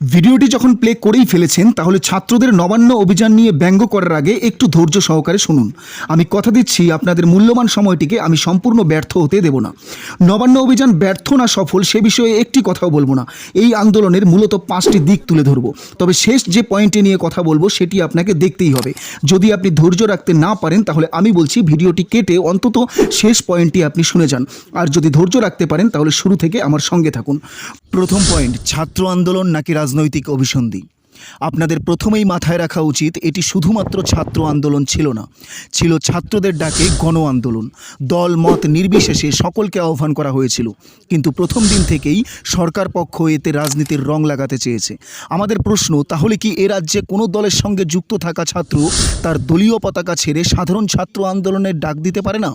ভিডিওটি যখন প্লে করেই ফেলেছেন, তাহলে ছাত্রদের নবান্ন অভিযান নিয়ে ব্যঙ্গ করার আগে একটু ধৈর্য সহকারে শুনুন। আমি কথা দিচ্ছি, আপনাদের মূল্যবান সময়টিকে আমি সম্পূর্ণ ব্যর্থ হতে দেব না। নবান্ন অভিযান ব্যর্থ না সফল, সে বিষয়ে একটি কথাও বলব না। এই আন্দোলনের মূলত পাঁচটি দিক তুলে ধরব। তবে শেষ যে পয়েন্টে নিয়ে কথা বলব, সেটি আপনাকে দেখতেই হবে। যদি আপনি ধৈর্য রাখতে না পারেন, তাহলে আমি বলছি ভিডিওটি কেটে অন্তত শেষ পয়েন্টটি আপনি শুনে যান। আর যদি ধৈর্য রাখতে পারেন, তাহলে শুরু থেকে আমার সঙ্গে থাকুন। প্রথম পয়েন্ট ছাত্র আন্দোলন নাকি রাজনৈতিক অভিসন্ধি। আপনাদের প্রথমেই মাথায় রাখা উচিত, এটি শুধুমাত্র ছাত্র আন্দোলন ছিল না, ছিল ছাত্রদের ডাকে গণ আন্দোলন। দল, মত নির্বিশেষে সকলকে আহ্বান করা হয়েছিল, কিন্তু প্রথম দিন থেকেই সরকার পক্ষ এতে রাজনীতির রং লাগাতে চেয়েছে। আমাদের প্রশ্ন, তাহলে কি এ রাজ্যে কোনো দলের সঙ্গে যুক্ত থাকা ছাত্র তার দলীয় পতাকা ছেড়ে সাধারণ ছাত্র আন্দোলনের ডাক দিতে পারে না?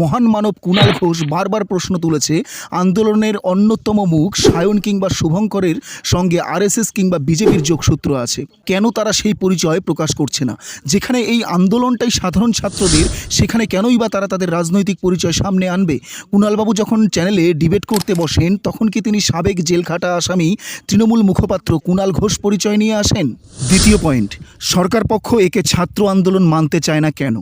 মহান মানব কুণাল ঘোষ বারবার প্রশ্ন তুলেছে, আন্দোলনের অন্যতম মুখ সায়ন কিংবা শুভঙ্করের সঙ্গে আরএসএস কিংবা বিজেপির যোগসূত্র আছে, কেন তারা সেই পরিচয় প্রকাশ করছে না? যেখানে এই আন্দোলনটাই সাধারণ ছাত্রদের, সেখানে কেনই বা তারা তাদের রাজনৈতিক পরিচয় সামনে আনবে? কুণালবাবু যখন চ্যানেলে ডিবেট করতে বসেন, তখন কি তিনি সাবেক জেলখাটা আসামি তৃণমূল মুখপাত্র কুণাল ঘোষ পরিচয় নিয়ে আসেন? দ্বিতীয় পয়েন্ট সরকার পক্ষ একে ছাত্র আন্দোলন মানতে চায় না কেন?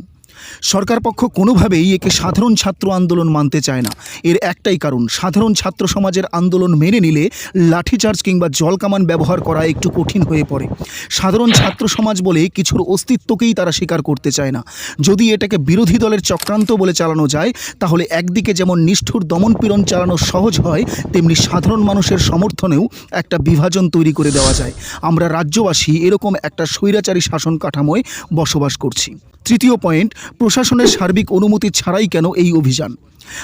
সরকার পক্ষ কোনোভাবেই একে সাধারণ ছাত্র আন্দোলন মানতে চায় না। এর একটাই কারণ, সাধারণ ছাত্র সমাজের আন্দোলন মেনে নিলে লাঠিচার্জ কিংবা জলকামান ব্যবহার করা একটু কঠিন হয়ে পড়ে। সাধারণ ছাত্র সমাজ বলে কিছুর অস্তিত্বকেই তারা স্বীকার করতে চায় না। যদি এটাকে বিরোধী দলের চক্রান্ত বলে চালানো যায়, তাহলে একদিকে যেমন নিষ্ঠুর দমনপীড়ন চালানো সহজ হয়, তেমনি সাধারণ মানুষের সমর্থনেও একটা বিভাজন তৈরি করে দেওয়া যায়। আমরা রাজ্যবাসী এরকম একটা স্বৈরাচারী শাসন কাঠামোয় বসবাস করছি। তৃতীয় পয়েন্ট প্রশাসনের সার্বিক অনুমতি ছাড়াই কেন এই অভিযান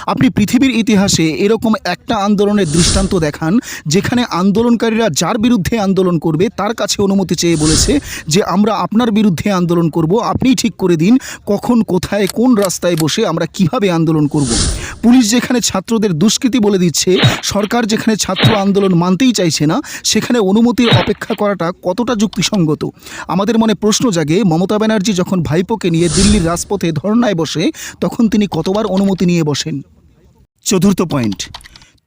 আপনি পৃথিবীর ইতিহাসে এরকম একটা আন্দোলনের দৃষ্টান্ত দেখান, যেখানে আন্দোলনকারীরা যার বিরুদ্ধে আন্দোলন করবে, তার কাছে অনুমতি চেয়ে বলেছে যে আমরা আপনার বিরুদ্ধে আন্দোলন করব আপনি ঠিক করে দিন, কখন, কোথায়, কোন রাস্তায় বসে আমরা কীভাবে আন্দোলন করব। পুলিশ যেখানে ছাত্রদের দুষ্কৃতি বলে দিচ্ছে, সরকার যেখানে ছাত্র আন্দোলন মানতেই চাইছে না, সেখানে অনুমতির অপেক্ষা করাটা কতটা যুক্তিসঙ্গত? আমাদের মনে প্রশ্ন জাগে, মমতা ব্যানার্জি যখন ভাইপোকে নিয়ে দিল্লির রাজপথে ধর্নায় বসে, তখন তিনি কতবার অনুমতি নিয়ে বসেন? চতুর্থ পয়েন্ট,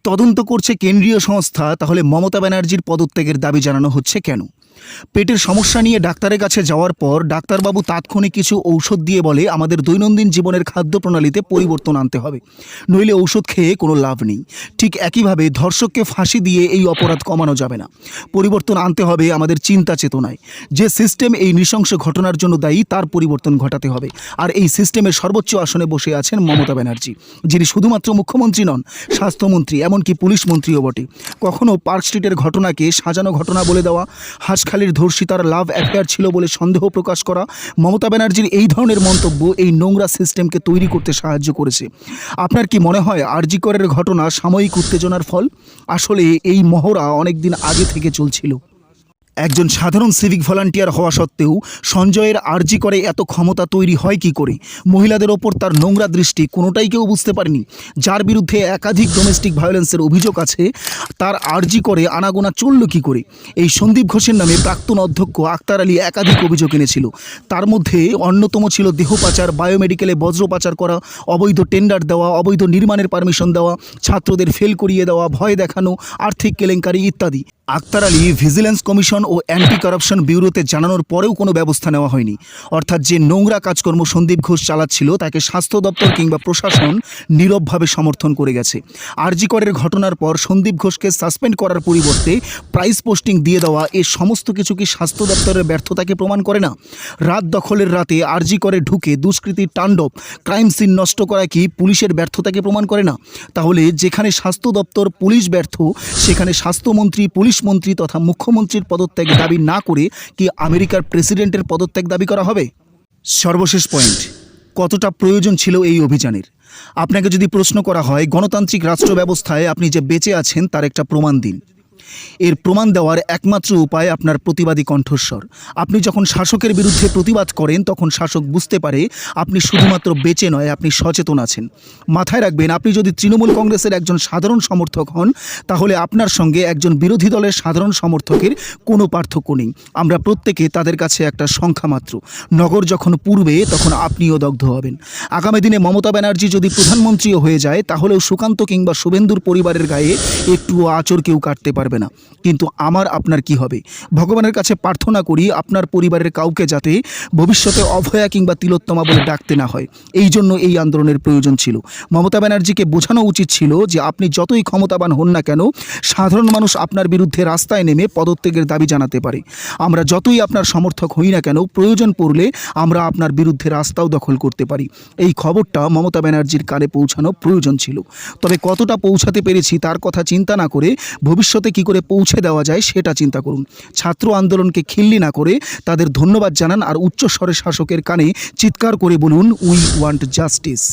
তদন্ত করছে কেন্দ্রীয় সংস্থা, তাহলে মমতা ব্যানার্জির পদত্যাগের দাবি জানানো হচ্ছে কেন? পেটের সমস্যা নিয়ে ডাক্তারের কাছে যাওয়ার পর ডাক্তারবাবু তাৎক্ষণিক কিছু ঔষধ দিয়ে বলে, আমাদের দৈনন্দিন জীবনের খাদ্য প্রণালীতে পরিবর্তন আনতে হবে। নইলে ঔষধ খেয়ে কোনো লাভ নেই। ঠিক একইভাবে ধর্ষককে ফাঁসি দিয়ে এই অপরাধ কমানো যাবে না। পরিবর্তন আনতে হবে আমাদের চিন্তা চেতনায়। যে সিস্টেম এই নৃশংস ঘটনার জন্য দায়ী, তার পরিবর্তন ঘটাতে হবে। আর এই সিস্টেমের সর্বোচ্চ আসনে বসে আছেন মমতা ব্যানার্জি, যিনি শুধুমাত্র মুখ্যমন্ত্রী নন, স্বাস্থ্যমন্ত্রী, এমনকি পুলিশ মন্ত্রীও বটে। কখনো পার্ক স্ট্রিটের ঘটনাকে সাজানো ঘটনা বলে দেওয়া হাঁসখালির ধর্ষিতার লাভ অ্যাফেয়ার ছিল বলে সন্দেহ প্রকাশ করা মমতা ব্যানার্জির এই ধরনের মন্তব্য এই নোংরা সিস্টেমকে তৈরি করতে সাহায্য করেছে। আপনার কি মনে হয় আরজিকরের ঘটনা সাময়িক উত্তেজনার ফল? আসলে এই মহড়া অনেকদিন আগে থেকে চলছিল। একজন সাধারণ সিভিক ভলান্টিয়ার হওয়া সত্ত্বেও সঞ্জয়ের আর্জি করে এত ক্ষমতা তৈরি হয় কি করে? মহিলাদের ওপর তার নোংরা দৃষ্টি কোনোটাই কেউ বুঝতে পারেনি। যার বিরুদ্ধে একাধিক ডোমেস্টিক ভায়োলেন্সের অভিযোগ আছে, তার আর্জি করে আনাগোনা চলল কি করে? এই সন্দীপ ঘোষের নামে প্রাক্তন অধ্যক্ষ আক্তার আলী একাধিক অভিযোগ এনেছিল। তার মধ্যে অন্যতম ছিল দেহ পাচার বায়োমেডিকেলে বজ্র পাচার করা, অবৈধ টেন্ডার দেওয়া, অবৈধ নির্মাণের পারমিশন দেওয়া, ছাত্রদের ফেল করিয়ে দেওয়া, ভয় দেখানো, আর্থিক কেলেঙ্কারি ইত্যাদি। আক্তার আলী ভিজিলেন্স কমিশন ও অ্যান্টি কারাপশন ব্যুরোতে জানানোর পরেও কোনো ব্যবস্থা নেওয়া হয়নি। অর্থাৎ যে নোংরা কাজকর্ম সন্দীপ ঘোষ চালাচ্ছিল, তাকে স্বাস্থ্য দপ্তর কিংবা প্রশাসন নীরবভাবে সমর্থন করে গেছে। আরজি করের ঘটনার পর সন্দীপ ঘোষকে সাসপেন্ড করার পরিবর্তে প্রাইস পোস্টিং দিয়ে দেওয়া এ সমস্ত কিছু কি স্বাস্থ্য দপ্তরের ব্যর্থতাকে প্রমাণ করে না? রাত দখলের রাতে আরজি করে ঢুকে দুষ্কৃতির তাণ্ডব, ক্রাইম সিন নষ্ট করা কি পুলিশের ব্যর্থতাকে প্রমাণ করে না? তাহলে যেখানে স্বাস্থ্য দপ্তর পুলিশ ব্যর্থ, সেখানে স্বাস্থ্যমন্ত্রী পুলিশ মন্ত্রী তথা মুখ্যমন্ত্রীর পদত্যাগ দাবি না করে কি আমেরিকার প্রেসিডেন্টের পদত্যাগ দাবি করা হবে? সর্বশেষ পয়েন্ট, কতটা প্রয়োজন ছিল এই অভিযানের? আপনাকে যদি প্রশ্ন করা হয়, গণতান্ত্রিক রাষ্ট্র ব্যবস্থায় আপনি যে বেঁচে আছেন, তার একটা প্রমাণ দিন। এর প্রমাণ দেওয়ার একমাত্র উপায় আপনার প্রতিবাদী কণ্ঠস্বর। আপনি যখন শাসকের বিরুদ্ধে প্রতিবাদ করেন, তখন শাসক বুঝতে পারে আপনি শুধুমাত্র বেঁচে নয়, আপনি সচেতন আছেন। মাথায় রাখবেন, আপনি যদি তৃণমূল কংগ্রেসের একজন সাধারণ সমর্থক হন, তাহলে আপনার সঙ্গে একজন বিরোধী দলের সাধারণ সমর্থকের কোনো পার্থক্য নেই। আমরা প্রত্যেকে তাদের কাছে একটা সংখ্যা মাত্র। নগর যখন পূর্বে, তখন আপনিও দগ্ধ হবেন। আগামী দিনে মমতা ব্যানার্জি যদি প্রধানমন্ত্রীও হয়ে যায়, তাহলেও সুকান্ত কিংবা শুভেন্দুর পরিবারের গায়ে একটুও আচর কেউ কাটতে পারবে না। না। কিন্তু আমার আপনার কি হবে? ভগবানের কাছে প্রার্থনা করি আপনার পরিবারের কাউকে যাতে ভবিষ্যতে অভয়া কিংবা তিলোত্তমা বলে ডাকতে না হয়। এই জন্য এই আন্দোলনের প্রয়োজন ছিল। মমতা ব্যানার্জিকে বোঝানো উচিত ছিল যে আপনি যতই ক্ষমতাবান হন না কেন, সাধারণ মানুষ আপনার বিরুদ্ধে রাস্তায় নেমে পদত্যাগের দাবি জানাতে পারে। আমরা যতই আপনার সমর্থক হই না কেন, প্রয়োজন পড়লে আমরা আপনার বিরুদ্ধে রাস্তাও দখল করতে পারি। এই খবরটা মমতা ব্যানার্জির কানে পৌঁছানো প্রয়োজন ছিল। তবে কতটা পৌঁছাতে পেরেছি তার কথা চিন্তা না করে ভবিষ্যতে কি করে পৌঁছে দেওয়া যায় সেটা চিন্তা করুন। ছাত্র আন্দোলনকে খিল্লি না করে তাদের ধন্যবাদ জানান আর উচ্চস্বরে শাসকের কানে চিৎকার করে বলুন উই ওয়ান্ট জাস্টিস